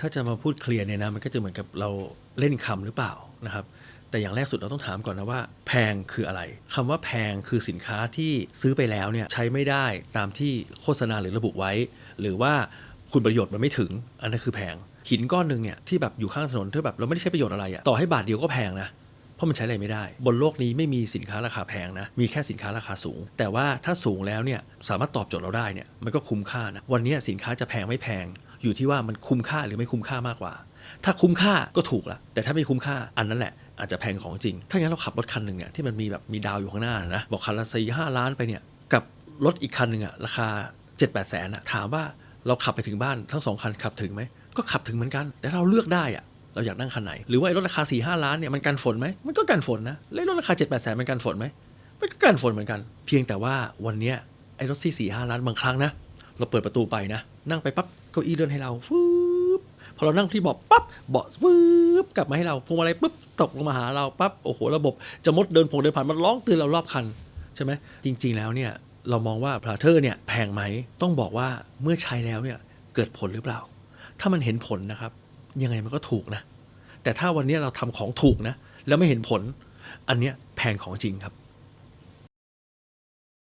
ถ้าจะมาพูดเคลียร์เนี่ยนะมันก็จะเหมือนกับเราเล่นคำหรือเปล่านะครับ แต่อย่างแรกสุดเราต้องถามก่อนนะว่า แพงคืออะไรคำว่าแพงคือสินค้าที่ซื้อไปแล้วเนี่ยใช้ไม่ได้ตามที่โฆษณาหรือระบุไว้ หรือว่าคุณประโยชน์มันไม่ถึง อันนั้นคือแพง หินก้อนหนึ่งเนี่ยที่แบบอยู่ข้างถนนที่แบบเราไม่ได้ใช้ประโยชน์อะไรอะต่อให้บาทเดียวก็แพงนะเพราะมันใช้อะไรไม่ได้ บนโลกนี้ไม่มีสินค้าราคาแพงนะ มีแค่สินค้าราคาสูง แต่ว่าถ้าสูงแล้วเนี่ยสามารถตอบโจทย์เราได้เนี่ยมันก็คุ้มค่านะ วันนี้สินค้าจะแพงไม่แพง อยู่ที่ว่ามันคุ้มค่าหรือไม่คุ้มค่ามากกว่า ถ้าคุ้มค่าก็ถูกละแต่ถ้าไม่คุ้มค่าอันนั้นแหละอาจจะแพงของจริง ถ้างั้นเราขับรถคันหนึ่งเนี่ยที่มันมีแบบมีดาวอยู่ข้างหน้านะบอกคันละสี่ห้าล้านไปเนี่ยกับรถอีกคันหนึ่งอะราคา7จ็ดแปดแสนอะถามว่าเราขับไปถึงบ้านทั้งสองคันขับถึงไหมก็ขับถึงเหมือนกัน แต่เราเลือกได้อะเราอยากนั่งคันไหน หรือว่ารถราคา4ี่ห้าล้านเนี่ยมันกันฝนไหมมันก็กันฝนนะแล้วรถราคา7จ็ดแปดแสนมันกันฝนไหมมันก็กันฝนเหมือนกัน เพียงแต่ว่าวันเนี้ยไอ้รถที่สี่ห้าล้านบางครั้งนะ เราเปิดประตูไปนะ นั่งไปปั๊บเก้าอี้เลื่อนให้เราฟืบพอเรานั่งที่เบาะปั๊บเบาะฟืบกลับมาให้เราพวงมาลัยปุ๊บตกลงมาหาเราปั๊บโอ้โหระบบจะมดเดินผงเดินผ่านมันร้องเตือนเรารอบคันใช่ไหมจริง ๆ แล้วเนี่ยเรามองว่าพลาเทอร์เนี่ยแพงไหมต้องบอกว่าเมื่อใช้แล้วเนี่ยเกิดผลหรือเปล่า ถ้ามันเห็นผลนะครับ ยังไงมันก็ถูกนะ แต่ถ้าวันนี้เราทำของถูกนะ แล้วไม่เห็นผล อันเนี้ยแพงของจริงครับ